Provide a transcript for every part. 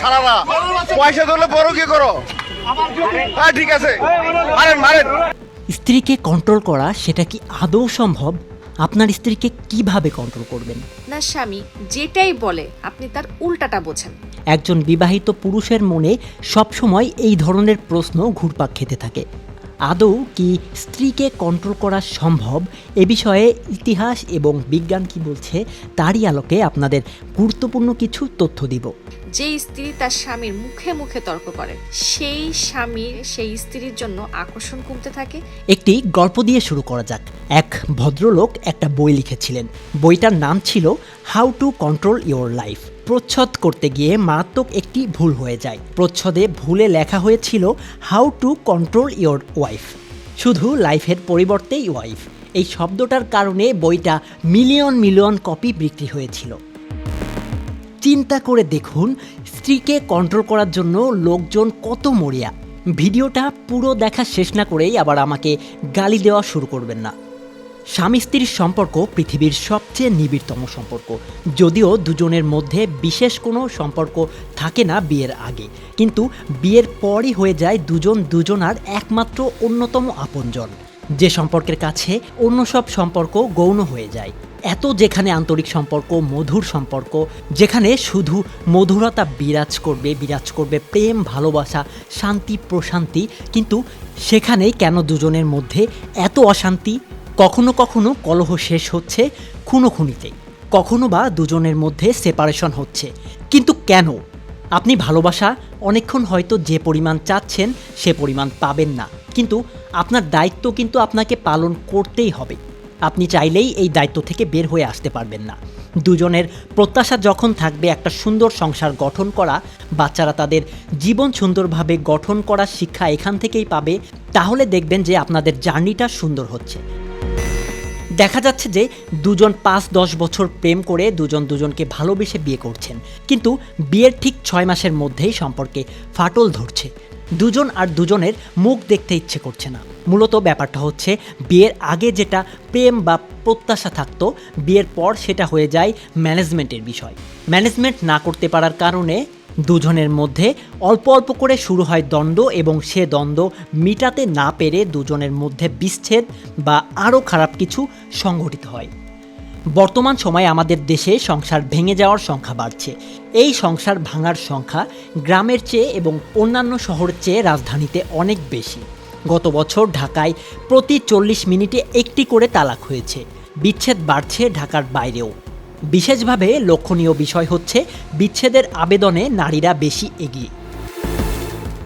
সারারা পয়সা ধরলে বড় কি করো? হ্যাঁ ঠিক আছে। মারেন মারেন। স্ত্রীকে কন্ট্রোল করা সেটা কি আদৌ সম্ভব? আপনার স্ত্রীকে কীভাবে কন্ট্রোল করবেন? না স্বামী যেটাই বলে আপনি তার উল্টাটা বোঝেন। একজন বিবাহিত পুরুষের মনে সবসময় এই ধরনের প্রশ্ন ঘুরপাক খেতে থাকে। আদৌ কি স্ত্রীকে কন্ট্রোল করা সম্ভব? এ বিষয়ে ইতিহাস এবং বিজ্ঞান কি বলছে? তারই আলোকে আপনাদের গুরুত্বপূর্ণ কিছু তথ্য দিব। যে স্ত্রী তার স্বামীর মুখে মুখে তর্ক করে সেই স্বামীর সেই স্ত্রীর জন্য আকর্ষণ কমতে থাকে। একটি গল্প দিয়ে শুরু করা যাক। এক ভদ্রলোক একটা বই লিখেছিলেন। বইটার নাম ছিল how to control your life প্রচ্ছদ করতে গিয়ে মারাত্মক একটি ভুল হয়ে যায়। প্রচ্ছদে ভুলে লেখা হয়েছিল how to control your wife শুধু লাইফের পরিবর্তেই ওয়াইফ এই শব্দটার কারণে বইটা মিলিয়ন মিলিয়ন কপি বিক্রি হয়েছিল। চিন্তা করে দেখুন, স্ত্রীকে কন্ট্রোল করার জন্য লোকজন কত মরিয়া। ভিডিওটা পুরো দেখা শেষ না করেই আবার আমাকে গালি দেওয়া শুরু করবেন না। স্বামী স্ত্রীর সম্পর্ক পৃথিবীর সবচেয়ে নিবিড়তম সম্পর্ক। যদিও দুজনের মধ্যে বিশেষ কোনো সম্পর্ক থাকে না বিয়ের আগে। কিন্তু বিয়ের পরই হয়ে যায় দুজন দুজনার একমাত্র অন্যতম আপনজন। যে সম্পর্কের কাছে অন্য সব সম্পর্ক গৌণ হয়ে যায়। এত যেখানে আন্তরিক সম্পর্ক, মধুর সম্পর্ক, যেখানে শুধু মধুরতা বিরাজ করবে বিরাজ করবে প্রেম, ভালোবাসা, শান্তি, প্রশান্তি, কিন্তু সেখানেই কেন দুজনের মধ্যে এত অশান্তি কখনো কখনো কলহ শেষ হচ্ছে খুনোখুনিতে। কখনো বা দুজনের মধ্যে সেপারেশন হচ্ছে। কিন্তু কেন? আপনি ভালোবাসা অনেকক্ষণ হয়তো যে পরিমাণ চাচ্ছেন সে পরিমাণ পাবেন না। কিন্তু আপনার দায়িত্ব কিন্তু আপনাকে পালন করতেই হবে। আপনি চাইলেই এই দায়িত্ব থেকে বের হয়ে আসতে পারবেন না। দুজনের প্রত্যাশা যখন থাকবে একটা সুন্দর সংসার গঠন করা, বাচ্চারা তাদের জীবন সুন্দরভাবে গঠন করার শিক্ষা এখান থেকেই পাবে, তাহলে দেখবেন যে আপনাদের জার্নিটা সুন্দর হচ্ছে। দেখা যাচ্ছে যে দুজন পাঁচ দশ বছর প্রেম করে দুজন দুজনকে ভালোবেসে বিয়ে করছেন। কিন্তু বিয়ের ঠিক ছয় মাসের মধ্যেই সম্পর্কে ফাটল ধরছে। দুজন আর দুজনের মুখ দেখতে ইচ্ছে করছে না। মূলত ব্যাপারটা হচ্ছে, বিয়ের আগে যেটা প্রেম বা প্রত্যাশা থাকতো, বিয়ের পর সেটা হয়ে যায় ম্যানেজমেন্টের বিষয়। ম্যানেজমেন্ট না করতে পারার কারণে দুজনের মধ্যে অল্প অল্প করে শুরু হয় দ্বন্দ্ব এবং সে দ্বন্দ্ব মিটাতে না পেরে দুজনের মধ্যে বিচ্ছেদ বা আরও খারাপ কিছু সংঘটিত হয়। বর্তমান সময়ে আমাদের দেশে সংসার ভেঙে যাওয়ার সংখ্যা বাড়ছে। এই সংসার ভাঙার সংখ্যা গ্রামের চেয়ে এবং অন্যান্য শহরের চেয়ে রাজধানীতে অনেক বেশি। গত বছর ঢাকায় প্রতি চল্লিশ মিনিটে একটি করে তালাক হয়েছে। বিচ্ছেদ বাড়ছে ঢাকার বাইরেও। বিশেষভাবে লক্ষণীয় বিষয় হচ্ছে বিচ্ছেদের আবেদনে নারীরা বেশি এগিয়ে।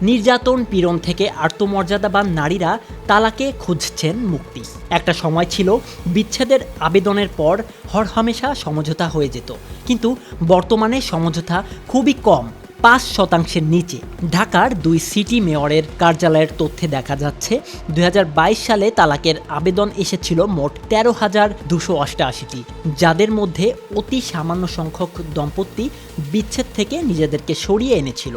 নির্যাতন পীড়ন থেকে আত্মমর্যাদাবান নারীরা তালাকে খুঁজছেন মুক্তি। একটা সময় ছিল বিচ্ছেদের আবেদনের পর হরহামেশা সমঝোতা হয়ে যেত। কিন্তু বর্তমানে সমঝোতা খুবই কম। পাঁচ শতাংশের নিচে। ঢাকার দুই সিটি মেয়রের কার্যালয়ের তথ্যে দেখা যাচ্ছে দু হাজার বাইশ সালে তালাকের আবেদন এসেছিল মোট তেরো হাজার দুশো অষ্টআশিটি যাদের মধ্যে অতি সামান্য সংখ্যক দম্পতি বিচ্ছেদ থেকে নিজেদেরকে সরিয়ে এনেছিল।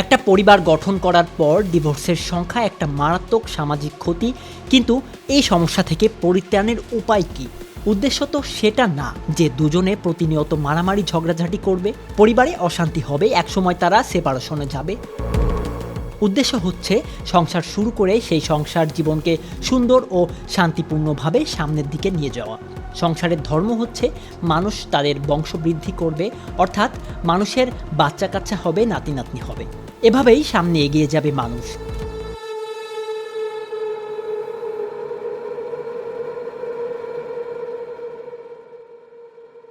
একটা পরিবার গঠন করার পর ডিভোর্সের সংখ্যা একটা মারাত্মক সামাজিক ক্ষতি, কিন্তু এই সমস্যা থেকে পরিত্রাণের উপায় কি? উদ্দেশ্য তো সেটা না যে দুজনে প্রতিনিয়ত মারামারি ঝগড়াঝাটি করবে, পরিবারে অশান্তি হবে, একসময় তারা সেপারেশনে যাবে। উদ্দেশ্য হচ্ছে সংসার শুরু করে সেই সংসার জীবনকে সুন্দর ও শান্তিপূর্ণভাবে সামনের দিকে নিয়ে যাওয়া। সংসারের ধর্ম হচ্ছে মানুষ তাদের বংশবৃদ্ধি করবে, অর্থাৎ মানুষের বাচ্চা কাচ্চা হবে নাতি নাতনি হবে। এভাবেই সামনে এগিয়ে যাবে মানুষ।